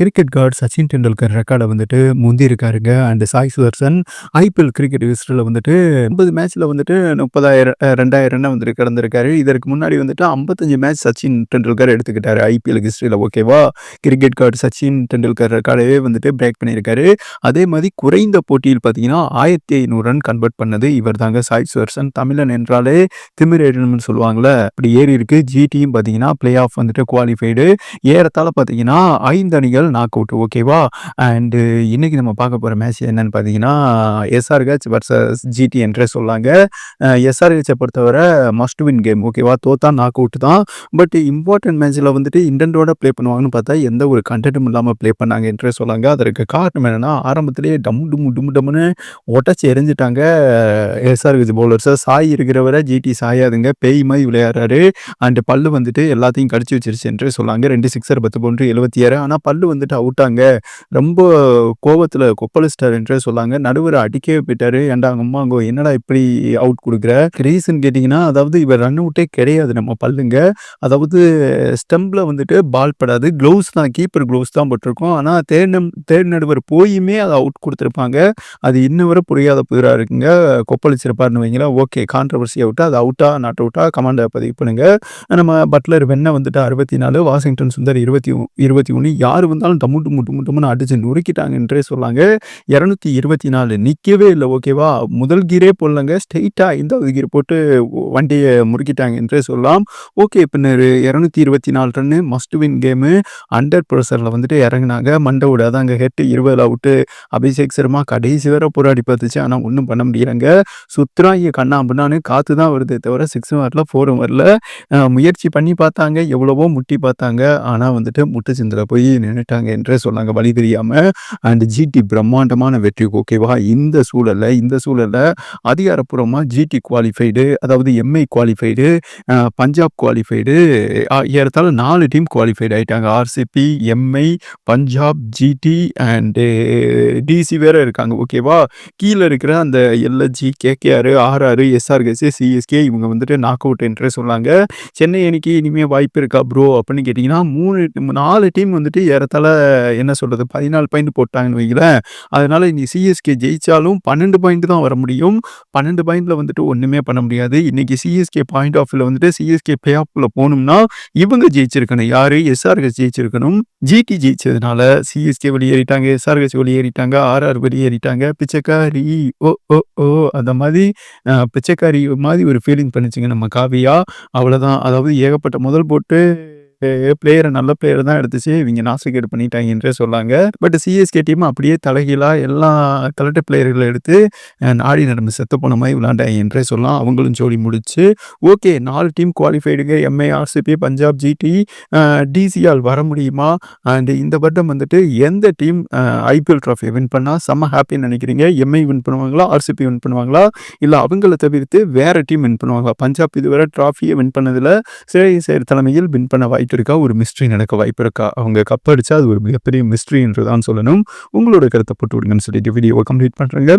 Cricket card Sachin Tendulkar ரெக்கார்டை வந்துட்டு முந்தி இருக்காருங்க. And Sai Sudharsan IPL cricket ஹிஸ்டரியில் வந்துட்டு ஐம்பது மேட்ச்சில் வந்துட்டு முப்பதாயிரம் ரெண்டாயிரம் ரன்னை வந்துட்டு கடந்திருக்காரு. இதற்கு முன்னாடி வந்துட்டு ஐம்பத்தஞ்சு மேட்ச் சச்சின் டெண்டுல்கர் எடுத்துக்கிட்டாரு. ஐபிஎல் ஹிஸ்டரியில் ஓகேவா கிரிக்கெட் கார்டு சச்சின் டெண்டுல்கர் ரெக்கார்டையே வந்துட்டு பிரேக் பண்ணியிருக்காரு. அதே மாதிரி குறைந்த போட்டியில் பார்த்தீங்கன்னா ஆயிரத்தி ஐநூறு ரன் கன்வெர்ட் பண்ணது இவர் தாங்க சாய் சுதர்சன். தமிழன் என்றாலே திமிரேடன்னு சொல்லுவாங்களே அப்படி ஏறி இருக்கு. ஜிடியும் பார்த்தீங்கன்னா பிளே ஆஃப் வந்துட்டு குவாலிஃபைடு ஏறத்தால் பார்த்தீங்கன்னா ஐந்து அணிகள் நாக் அவுட் ஓகேவா அண்டு இன்னைக்கு நம்ம பார்க்க போகிற மேட்ச் என்னன்னு பார்த்தீங்கன்னா எஸ்ஆர்ஹெச் வர்சஸ் ஜிடி என்றே சொல்லாங்க. எஸ்ஆர்ஹெச்சை பொறுத்தவரை மஸ்ட் வின் கேம் ஓகேவா தோத்தா நாக் அவுட் தான் பட் இம்பார்ட்டன்ட் மேட்ச்சில் வந்துட்டு இண்டன்டோட ப்ளே பண்ணுவாங்கன்னு பார்த்தா எந்த ஒரு கண்டென்ட்டும் இல்லாமல் ப்ளே பண்ணாங்க என்றே சொல்லாங்க. அதற்கு காரணம் என்னென்னா ஆரம்பத்திலேயே டம் டும் டும் டம்னு ஒட்டச்சி எரிஞ்சிட்டாங்க. எஸ்ஆர்ஹெச் பவுலர்ஸை சாய் இருக்கிறவரை ஜிடி சாயாதுங்க. பேய் மாதிரி விளையாடுறாரு. அண்டு பல்லு வந்துட்டு எல்லாத்தையும் கடிச்சு வச்சிருச்சு என்றே சொல்லாங்க. ரெண்டு சிக்ஸர் பத்து போன்று எழுபத்தி ஆறு. ஆனால் பல்லு வந்துட்டு அவுட்டாங்க. ரொம்ப கோவத்தில் கொப்பளிச்சிட்டார் சொல்லாங்க. நடுவர் அடிக்கவே போயிட்டாரு. ஏண்டா அம்மா அங்கே என்னடா இப்படி அவுட் கொடுக்குற? ரீசன் கேட்டிங்கன்னா அதாவது இவர் ரன் அவுட்டே கிடையாது நம்ம பல்லுங்க. அதாவது ஸ்டம்பில் வந்துட்டு பால் படாது. க்ளவுஸ் தான் கீப்பர் க்ளவுஸ் தான் போட்டிருக்கோம். ஆனால் தேர் நம் தேர்ட் நடுவர் போயுமே அதை அவுட் கொடுத்துருப்பாங்க. அது இன்னும் வரை புரியாத புதிராக இருக்குங்க. கொப்பளிச்சிருப்பாருன்னு வைங்களா ஓகே கான்ட்ரவர்சி அவுட்டா அது அவுட்டா நாட் அவுட்டா கமாண்டை பதிவு பண்ணுங்க. நம்ம பட்லர் வெண்ணை வந்துட்டு அறுபத்தி நாலு வாஷிங்டன் சுந்தர் இருபத்தி இருபத்தி ஒன்று யார் வந்து இருந்தாலும் டம்மு டும்மு டும்மு டும்முன்னு அடிச்சு நொறுக்கிட்டாங்கன்றே சொல்லாங்க. இரநூத்தி இருபத்தி நாலு நிற்கவே இல்லை ஓகேவா? முதல் கீரே போடலங்க. ஸ்ட்ரெயிட்டாக ஐந்தாவது கீர் போட்டு வண்டியை முறுக்கிட்டாங்க என்றே சொல்லலாம். ஓகே பின்னர் இரநூத்தி இருபத்தி நாலு run must win game under ப்ரெஷரில் வந்துட்டு இறங்குனாங்க. மண்டவோட அதாங்க ஹெட்டு இருபதில் அவுட்டு. அபிஷேக் சர்மா கடைசி வரை போராடி பார்த்துச்சு. ஆனால் ஒன்றும் பண்ண முடியலைங்க. சுத்துறாங்க கண்ணா அப்படின்னு காற்று தான் வருதே தவிர சிக்ஸும் வரல ஃபோரும் வரல. முயற்சி பண்ணி பார்த்தாங்க. எவ்வளவோ முட்டி பார்த்தாங்க. ஆனால் வந்துட்டு முட்டு சிந்தில் போய் நின்றுட்டாங்க என்றே சொன்னாங்க. வழி தெரியாமல் அண்ட் ஜிடி பிரம்மாண்டமான வெற்றி. ஓகேவா இந்த சூழலில் இந்த சூழலில் அதிகாரப்பூர்வமாக ஜிடி குவாலிஃபைடு அதாவது எம்ஐ குவாலிஃபைடு பஞ்சாப் குவாலிஃபைடு ஏறத்தாழ நாலு டீம் குவாலிஃபைடு ஆகிட்டாங்க RCB MI Punjab GT and DC வேற இருக்காங்க. ஓகேவா கீழே இருக்கிற அந்த LSG KKR RR SRKC CSK இவங்க வந்துட்டு நாக் அவுட் என்றே சொன்னாங்க. சென்னை அணிக்கு இனிமேல் வாய்ப்பு இருக்கா ப்ரோ அப்படின்னு கேட்டிங்கன்னா மூணு நாலு டீம் வந்துட்டு ஏறத்தாழ என்ன சொல்கிறது பதினாலு பாயிண்ட் போட்டாங்கன்னு வைங்களேன். அதனால் இனி சிஎஸ்கே ஜெயித்தாலும் பன்னெண்டு பாயிண்ட் தான் வர முடியும். பன்னெண்டு பாயிண்டில் வந்துட்டு ஒன்றுமே பண்ண முடியாது. இன்றைக்கி சிஎஸ்கே பாயிண்ட் ஆஃப் வியூவில் வந்துட்டு சிஎஸ்கே பே ஆஃபில் போகணும்னா இவங்க ஜெயிச்சிருக்கணும். யார்? எஸ்ஆர்ஹெச் ஜெயிச்சிருக்கணும். ஜிடி ஜெயிச்சதுனால சிஎஸ்கே வெளியேறிட்டாங்க. எஸ்ஆர்ஹெச் வெளியேறிட்டாங்க. ஆர்ஆர் வெளியேறிட்டாங்க. பிச்சைக்காரி ஓ ஓ ஓ அந்த மாதிரி பிச்சைக்காரி மாதிரி ஒரு ஃபீலிங் பண்ணிச்சுங்க நம்ம காவியா. அவ்வளோதான் அதாவது ஏகப்பட்ட முதல் போட்டு பிளேயரை நல்ல பிளேயர் தான் எடுத்துச்சு. இவங்க நாசிகேட் பண்ணிட்டாங்க என்றே சொல்லாங்க. பட் சிஎஸ்கே டீம் அப்படியே தலைகீழாக எல்லா கலட்ட பிளேயர்களை எடுத்து நாடி நடந்து செத்த போன மாதிரி விளாண்டாங்க என்றே சொல்லலாம். அவங்களும் ஜோடி முடிச்சு ஓகே நாலு டீம் குவாலிஃபைடுங்க எம்ஏ ஆர்சிபி பஞ்சாப் ஜிடி டிசிஆல் வர முடியுமா? அண்ட் இந்த வருடம் வந்துட்டு எந்த டீம் ஐபிஎல் ட்ராஃபியை வின் பண்ணால் செம்ம ஹாப்பின்னு நினைக்கிறீங்க? எம்ஐ வின் பண்ணுவாங்களா? ஆர்சிபி வின் பண்ணுவாங்களா? இல்லை அவங்கள தவிர்த்து வேற டீம் வின் பண்ணுவாங்களா? பஞ்சாப் இதுவரை ட்ராஃபியை வின் பண்ணதில் சிறை சேர் தலைமையில் வின் பண்ண வாய்ப்பு இருக்கா ஒரு மிஸ்ட்ரி நடக்க வாய்ப்பு இருக்கா அவங்க கப் அடிச்சா அது ஒரு மிகப்பெரிய மிஸ்ட்ரி என்று தான் சொல்லணும். உங்களோட கருத்தை போட்டு விடுங்கன்னு சொல்லிட்டு வீடியோவை கம்ப்ளீட் பண்ணுறேங்க